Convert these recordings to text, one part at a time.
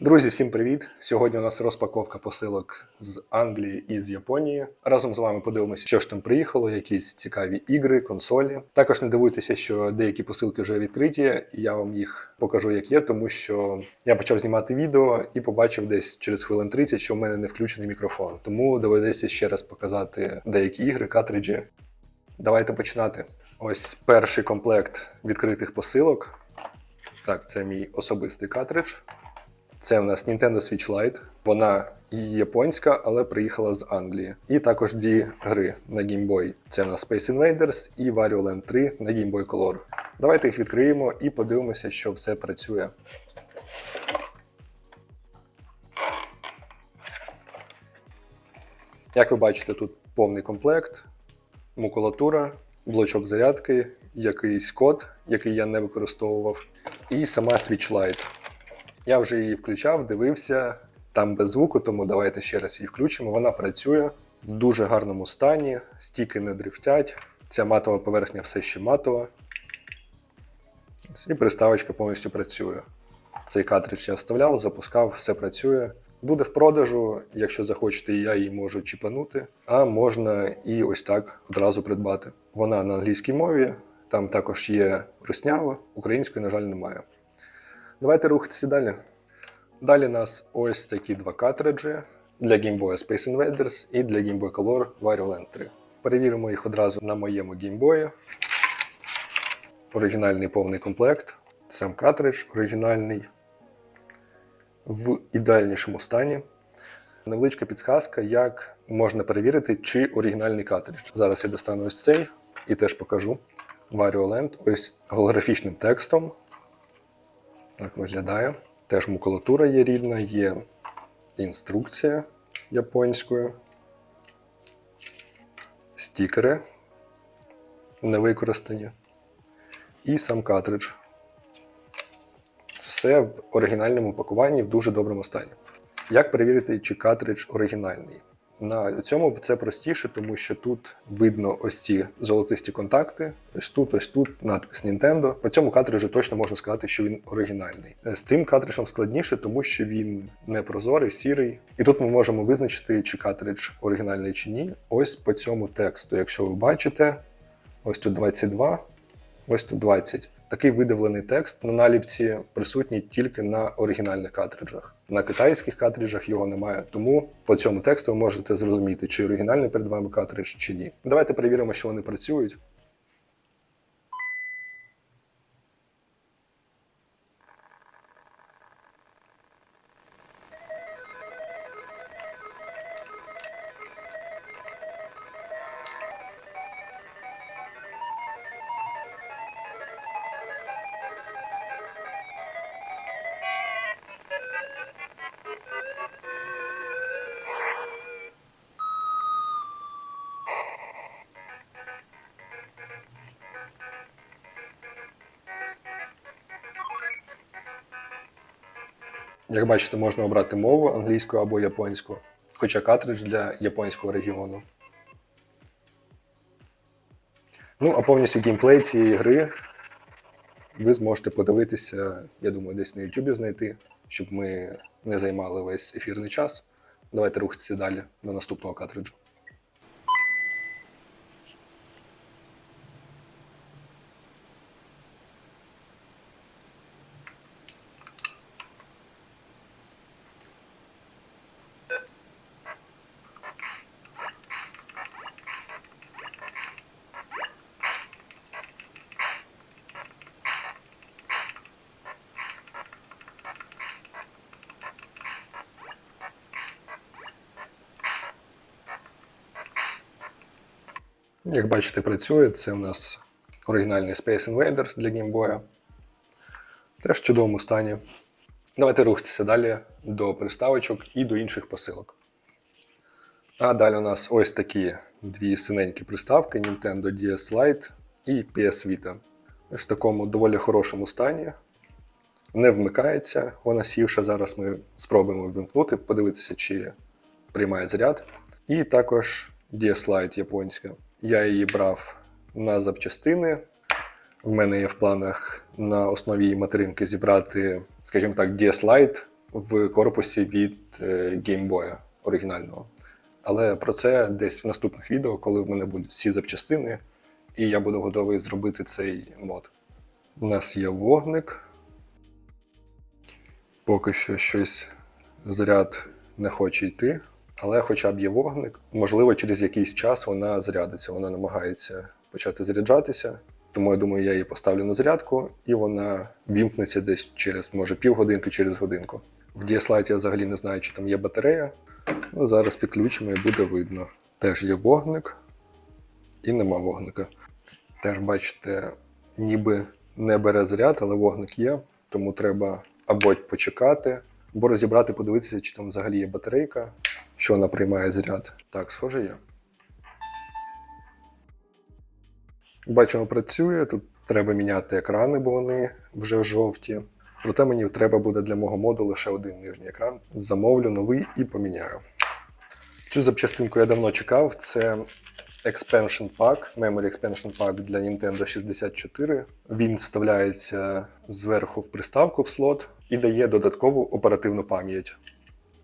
Друзі, всім привіт! Сьогодні у нас розпаковка посилок з Англії і з Японії. Разом з вами подивимося, що ж там приїхало, якісь цікаві ігри, консолі. Також не дивуйтеся, що деякі посилки вже відкриті, я вам їх покажу, як є, тому що я почав знімати відео і побачив десь через хвилин 30, що в мене не включений мікрофон. Тому доведеться ще раз показати деякі ігри, картриджі. Давайте починати. Ось перший комплект відкритих посилок. Так, це мій особистий картридж. Це в нас Nintendo Switch Lite. Вона японська, але приїхала з Англії. І також дві гри на Game Boy. Це в нас Space Invaders і Wario Land 3 на Game Boy Color. Давайте їх відкриємо і подивимося, що все працює. Як ви бачите, тут повний комплект, макулатура, блочок зарядки, якийсь код, який я не використовував, і сама Switch Lite. Я вже її включав, дивився. Там без звуку, тому давайте ще раз її включимо. Вона працює в дуже гарному стані, стіки не дрифтять. Ця матова поверхня все ще матова. І приставочка повністю працює. Цей картридж я вставляв, запускав, все працює. Буде в продажу, якщо захочете, я її можу чіпанути, а можна і ось так одразу придбати. Вона на англійській мові, там також є руснява, української, на жаль, немає. Давайте рухатися далі. Далі у нас ось такі два картриджі для Game Boy Space Invaders і для Game Boy Color Land 3. Перевіримо їх одразу на моєму Boy. Оригінальний повний комплект. Сам картридж оригінальний в ідеальнішому стані. Невеличка підсказка, як можна перевірити, чи оригінальний картридж. Зараз я достану ось цей і теж покажу. Land ось голографічним текстом. Так виглядає. Теж макулатура є рідна, є інструкція японською, стікери не використані. І сам картридж. Все в оригінальному пакуванні в дуже доброму стані. Як перевірити, чи картридж оригінальний? На цьому це простіше, тому що тут видно ось ці золотисті контакти. Ось тут, ось тут надпис Nintendo. По цьому картриджу точно можна сказати, що він оригінальний. З цим картриджем складніше, тому що він не прозорий, сірий. І тут ми можемо визначити, чи картридж оригінальний чи ні. Ось по цьому тексту. Якщо ви бачите, ось тут 22, ось тут 20. Такий видавлений текст на наліпці присутній тільки на оригінальних картриджах. На китайських картриджах його немає, тому по цьому тексту ви можете зрозуміти, чи оригінальний перед вами картридж, чи ні. Давайте перевіримо, що вони працюють. Як бачите, можна обрати мову англійську або японську, хоча картридж для японського регіону. Ну, а повністю геймплей цієї гри ви зможете подивитися, я думаю, десь на YouTube знайти, щоб ми не займали весь ефірний час. Давайте рухатися далі до наступного картриджу. Як бачите, працює. Це у нас оригінальний Space Invaders для Boy. Теж в чудовому стані. Давайте рухатися далі до приставочок і до інших посилок. А далі у нас ось такі дві синенькі приставки Nintendo DS Lite і PS Vita. Ось в такому доволі хорошому стані. Не вмикається, вона сівша. Зараз ми спробуємо вимкнути, подивитися, чи приймає заряд. І також DS Lite японська. Я її брав на запчастини. В мене є в планах на основі її материнки зібрати, скажімо так, DS Lite в корпусі від е, Game оригінального. Але про це десь в наступних відео, коли в мене будуть всі запчастини, і я буду готовий зробити цей мод. У нас є вогник. Поки що щось заряд не хоче йти, але хоча б є вогник. Можливо, через якийсь час вона зарядиться, вона намагається почати заряджатися. Тому я думаю, я її поставлю на зарядку, і вона вімкнеться десь через, може, півгодинки, через годинку. В DSLite я взагалі не знаю, чи там є батарея. Ну, зараз підключимо і буде видно. Теж є вогник і нема вогника. Теж бачите, ніби не бере заряд, але вогник є, тому треба або почекати, або розібрати, подивитися, чи там взагалі є батарейка, що вона приймає заряд. Так, схоже є. Бачимо, працює. Тут треба міняти екрани, бо вони вже жовті. Проте мені треба буде для мого моду лише один нижній екран. Замовлю новий і поміняю. Цю запчастинку я давно чекав. Це Expansion Pack, Memory Expansion Pack для Nintendo 64. Він вставляється зверху в приставку в слот і дає додаткову оперативну пам'ять.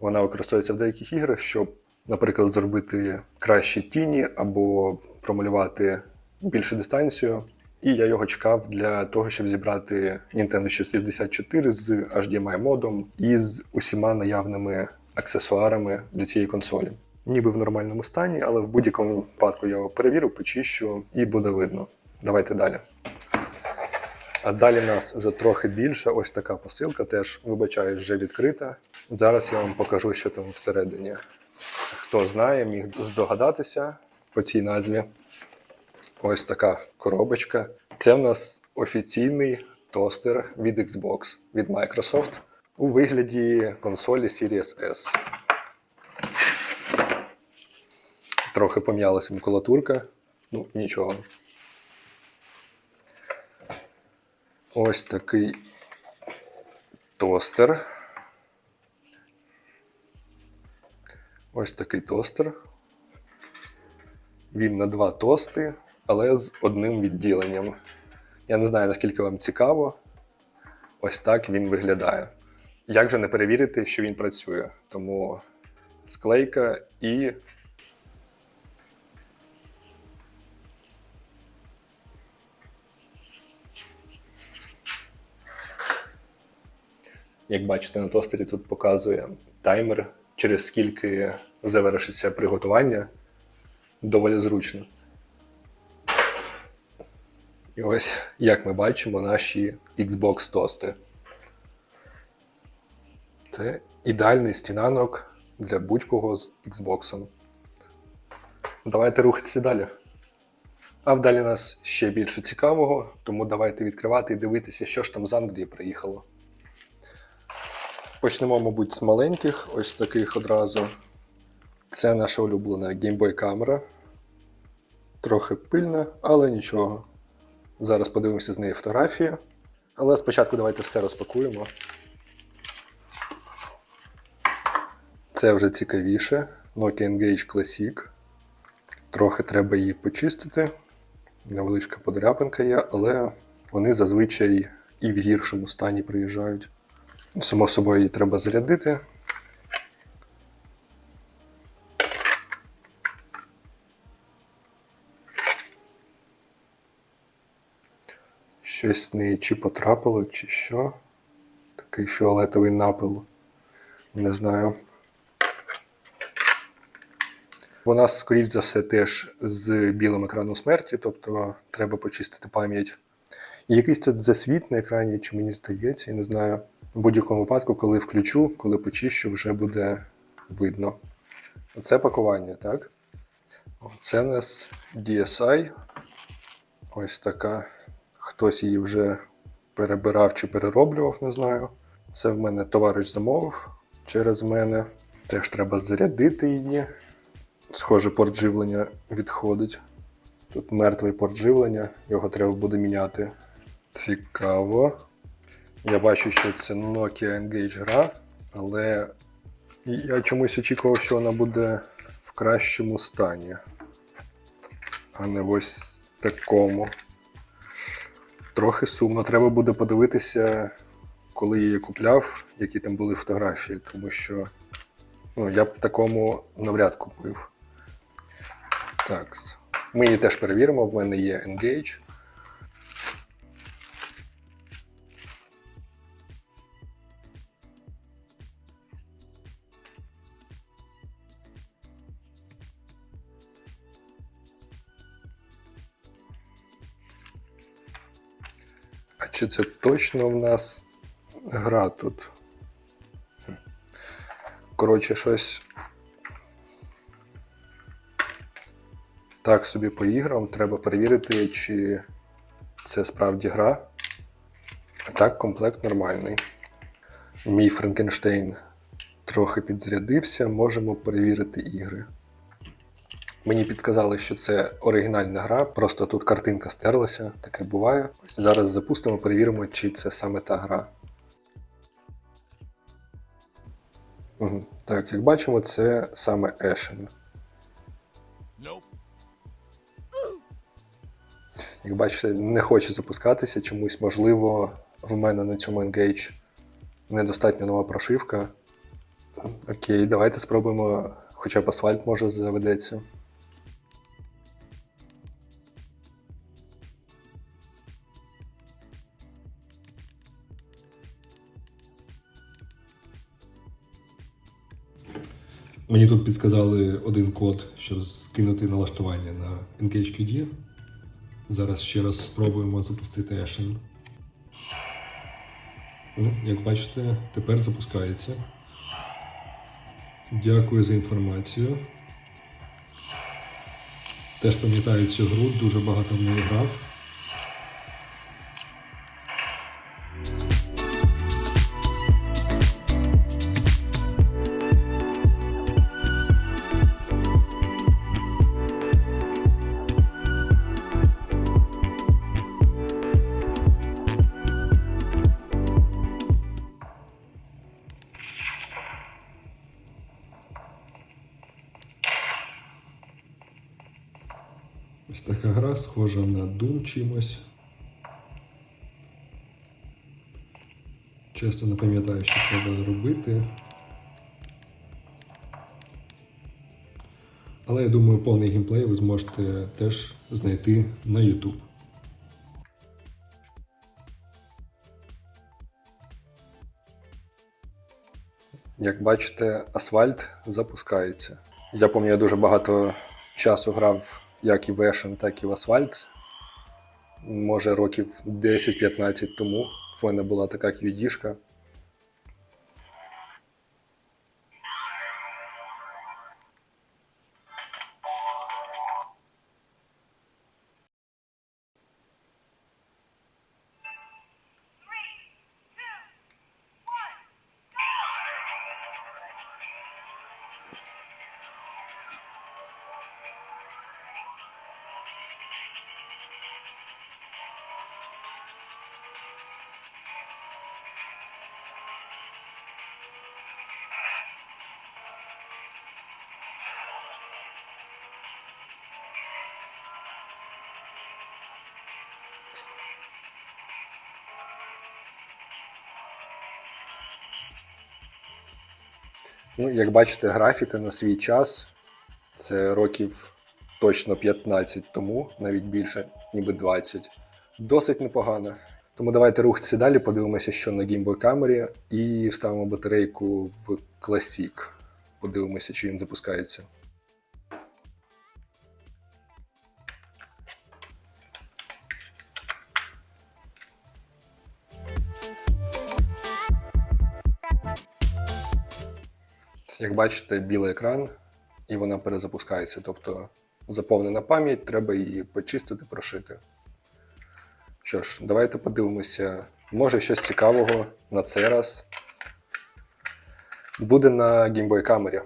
Вона використовується в деяких іграх, щоб, наприклад, зробити кращі тіні або промалювати більшу дистанцію. І я його чекав для того, щоб зібрати Nintendo 64 з HDMI модом і з усіма наявними аксесуарами для цієї консолі. Ніби в нормальному стані, але в будь-якому випадку я його перевірю, почищу і буде видно. Давайте далі. А далі нас вже трохи більше. Ось така посилка, теж вибачаю, вже відкрита. Зараз я вам покажу, що там всередині. Хто знає, міг здогадатися по цій назві. Ось така коробочка. Це в нас офіційний тостер від Xbox від Microsoft у вигляді консолі Series S. Трохи пом'ялася макулатурка. Ну, нічого. Ось такий тостер. Ось такий тостер. Він на два тости, але з одним відділенням. Я не знаю, наскільки вам цікаво. Ось так він виглядає. Як же не перевірити, що він працює? Тому склейка і. Як бачите, на тостері тут показує таймер, через скільки завершиться приготування. Доволі зручно. І ось, як ми бачимо, наші Xbox тости. Це ідеальний стінанок для будь-кого з Xbox. Давайте рухатися далі. А вдалі нас ще більше цікавого, тому давайте відкривати і дивитися, що ж там з Англії приїхало. Почнемо, мабуть, з маленьких, ось таких одразу. Це наша улюблена Game Boy камера. Трохи пильна, але нічого. Зараз подивимося з неї фотографії. Але спочатку давайте все розпакуємо. Це вже цікавіше. Nokia Engage Classic. Трохи треба її почистити. Невеличка подряпинка є, але вони зазвичай і в гіршому стані приїжджають. Само собою її треба зарядити. Щось з неї чи потрапило, чи що. Такий фіолетовий напил. Не знаю. Вона, скоріш за все, теж з білим екраном смерті, тобто треба почистити пам'ять. І якийсь тут засвіт на екрані, чи мені здається, я не знаю. В будь-якому випадку, коли включу, коли почищу, вже буде видно. Оце пакування, так? Це у нас DSI. Ось така. Хтось її вже перебирав чи перероблював, не знаю. Це в мене товариш замовив через мене. Теж треба зарядити її. Схоже, порт живлення відходить. Тут мертвий порт живлення, його треба буде міняти. Цікаво. Я бачу, що це Nokia Engage гра, але я чомусь очікував, що вона буде в кращому стані, а не ось такому. Трохи сумно. Треба буде подивитися, коли я її купляв, які там були фотографії, тому що ну, я б такому навряд купив. Так. Ми її теж перевіримо. В мене є Engage. А чи це точно в нас гра тут? Коротше, щось. Так собі по іграм. Треба перевірити, чи це справді гра. А так, комплект нормальний. Мій Франкенштейн трохи підзарядився, можемо перевірити ігри. Мені підказали, що це оригінальна гра, просто тут картинка стерлася, таке буває. Ось зараз запустимо, перевіримо, чи це саме та гра. Угу. Так, як бачимо, це саме Ashen. Як бачите, не хоче запускатися чомусь, можливо, в мене на цьому Engage недостатньо нова прошивка. Окей, давайте спробуємо, хоча б асфальт може заведеться. Мені тут підказали один код, щоб скинути налаштування на EngageQD. Зараз ще раз спробуємо запустити Ashen. Як бачите, тепер запускається. Дякую за інформацію. Теж пам'ятаю цю гру, дуже багато в неї грав. Ось така гра, схожа на Doom чимось. Чесно не пам'ятаю, що треба робити. Але я думаю, повний геймплей ви зможете теж знайти на YouTube. Як бачите, асфальт запускається. Я пам'ятаю, я дуже багато часу грав як і в Ешен, так і в асфальт. Може, років 10-15 тому в мене була така QD-шка. Ну, як бачите, графіка на свій час це років точно 15 тому, навіть більше, ніби 20. Досить непогано. Тому давайте рухатися далі, подивимося, що на Game Boy камері, і вставимо батарейку в Classic. Подивимося, чи він запускається. Бачите, білий екран, і вона перезапускається. Тобто заповнена пам'ять, треба її почистити, прошити. Що ж, давайте подивимося. Може щось цікавого на цей раз буде на геймбой камері.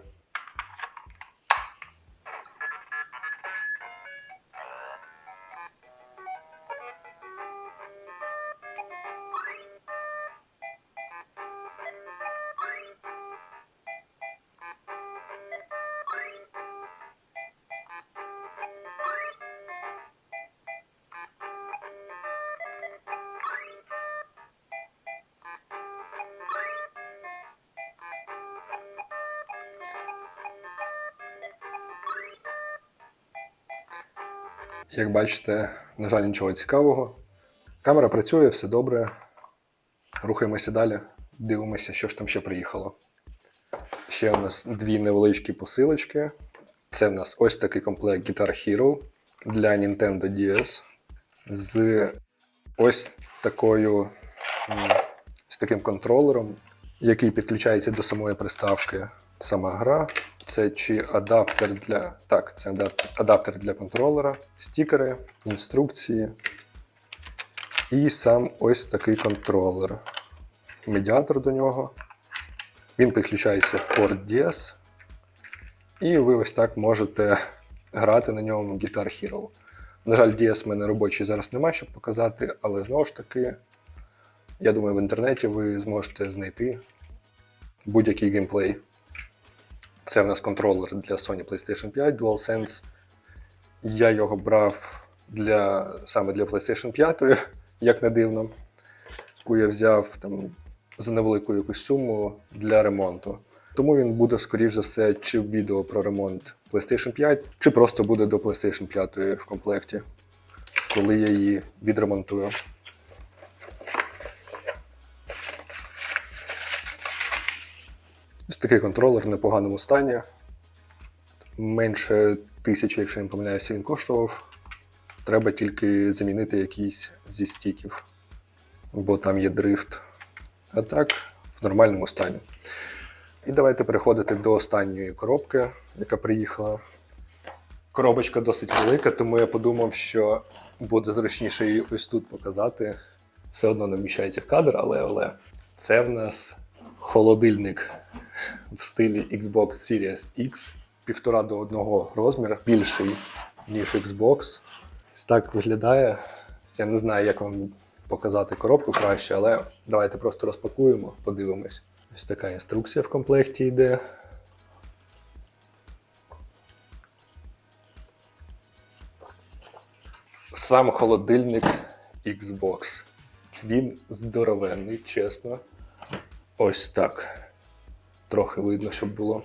Як бачите, на жаль, нічого цікавого. Камера працює, все добре. Рухаємося далі, дивимося, що ж там ще приїхало. Ще у нас дві невеличкі посилочки. Це в нас ось такий комплект Guitar Hero для Nintendo DS з ось такою з таким контролером, який підключається до самої приставки. Сама гра. Це чи адаптер для. Так, це адаптер для контролера, стікери, інструкції. І сам ось такий контролер. Медіатор до нього. Він підключається в порт DS. І ви ось так можете грати на ньому Guitar Hero. На жаль, DS в мене робочий зараз немає, щоб показати, але знову ж таки, я думаю, в інтернеті ви зможете знайти будь-який геймплей. Це в нас контролер для Sony PlayStation 5 DualSense. Я його брав для, саме для PlayStation 5, як не дивно, яку я взяв там, за невелику якусь суму для ремонту. Тому він буде, скоріш за все, чи в відео про ремонт PlayStation 5, чи просто буде до PlayStation 5 в комплекті, коли я її відремонтую. Ось такий контролер в непоганому стані. Менше тисячі, якщо я не помиляюся, він коштував. Треба тільки замінити якийсь зі стіків, бо там є дрифт. А так, в нормальному стані. І давайте переходити до останньої коробки, яка приїхала. Коробочка досить велика, тому я подумав, що буде зручніше її ось тут показати. Все одно не вміщається в кадр, але але це в нас холодильник в стилі Xbox Series X, півтора до одного розмір, більший, ніж Xbox. Ось так виглядає. Я не знаю, як вам показати коробку краще, але давайте просто розпакуємо, подивимось. Ось така інструкція в комплекті йде. Сам холодильник Xbox. Він здоровенний, чесно. Ось так. Трохи видно, щоб було.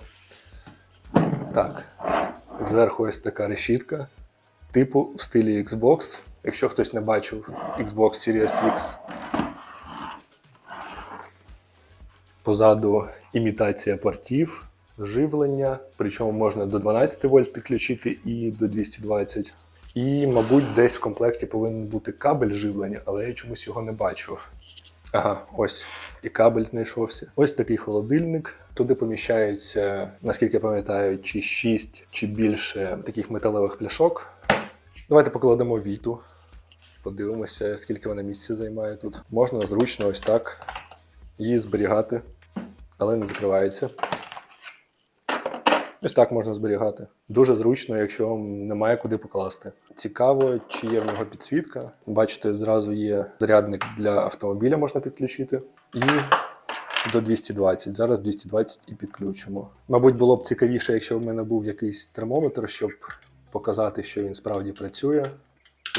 Так. Зверху ось така решітка. Типу в стилі Xbox. Якщо хтось не бачив Xbox Series X. Позаду імітація портів, живлення, причому можна до 12 вольт підключити і до 220. І, мабуть, десь в комплекті повинен бути кабель живлення, але я чомусь його не бачу. Ага, ось і кабель знайшовся. Ось такий холодильник. Туди поміщаються, наскільки я пам'ятаю, чи 6 чи більше таких металевих пляшок. Давайте покладемо віту. Подивимося, скільки вона місця займає тут. Можна зручно ось так її зберігати, але не закривається. Ось так можна зберігати. Дуже зручно, якщо немає куди покласти. Цікаво, чи є в нього підсвітка. Бачите, зразу є зарядник для автомобіля, можна підключити. І до 220. Зараз 220 і підключимо. Мабуть, було б цікавіше, якщо в мене був якийсь термометр, щоб показати, що він справді працює,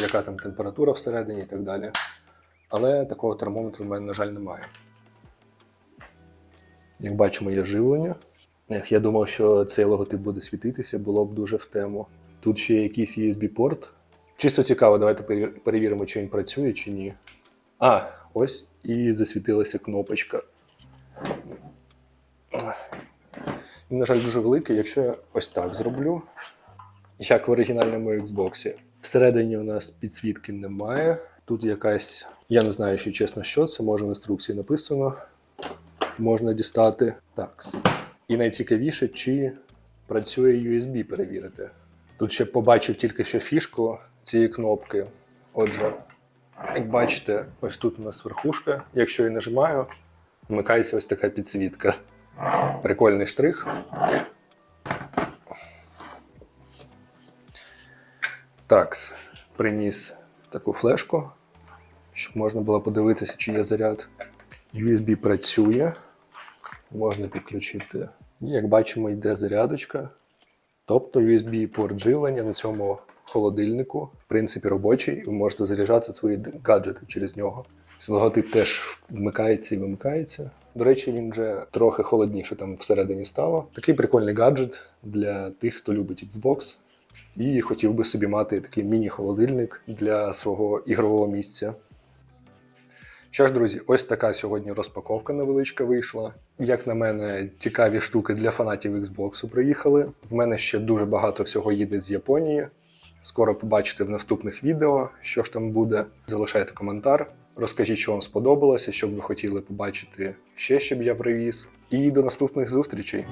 яка там температура всередині і так далі. Але такого термометру в мене, на жаль, немає. Як бачимо, є живлення. Я думав, що цей логотип буде світитися, було б дуже в тему. Тут ще якийсь USB-порт. Чисто цікаво, давайте перевіримо, чи він працює, чи ні. А, ось і засвітилася кнопочка. Він, на жаль, дуже великий, якщо я ось так зроблю, як в оригінальному Xbox. Всередині у нас підсвітки немає. Тут якась, я не знаю, що чесно, що це, може в інструкції написано. Можна дістати. Так. І найцікавіше, чи працює USB перевірити. Тут ще побачив тільки що фішку цієї кнопки. Отже, як бачите, ось тут у нас верхушка. Якщо я нажимаю, вмикається ось така підсвітка. Прикольний штрих. Так, приніс таку флешку, щоб можна було подивитися, чи є заряд. USB працює. Можна підключити. І як бачимо, йде зарядочка. Тобто USB-порт живлення на цьому холодильнику, в принципі, робочий, ви можете заряджати свої гаджети через нього. Логотип теж вмикається і вимикається. До речі, він вже трохи холодніше там всередині стало. Такий прикольний гаджет для тих, хто любить Xbox. І хотів би собі мати такий міні-холодильник для свого ігрового місця. Що ж, друзі, ось така сьогодні розпаковка невеличка вийшла. Як на мене, цікаві штуки для фанатів Xbox приїхали. В мене ще дуже багато всього їде з Японії. Скоро побачите в наступних відео, що ж там буде. Залишайте коментар, розкажіть, що вам сподобалося, що б ви хотіли побачити ще, щоб я привіз. І до наступних зустрічей!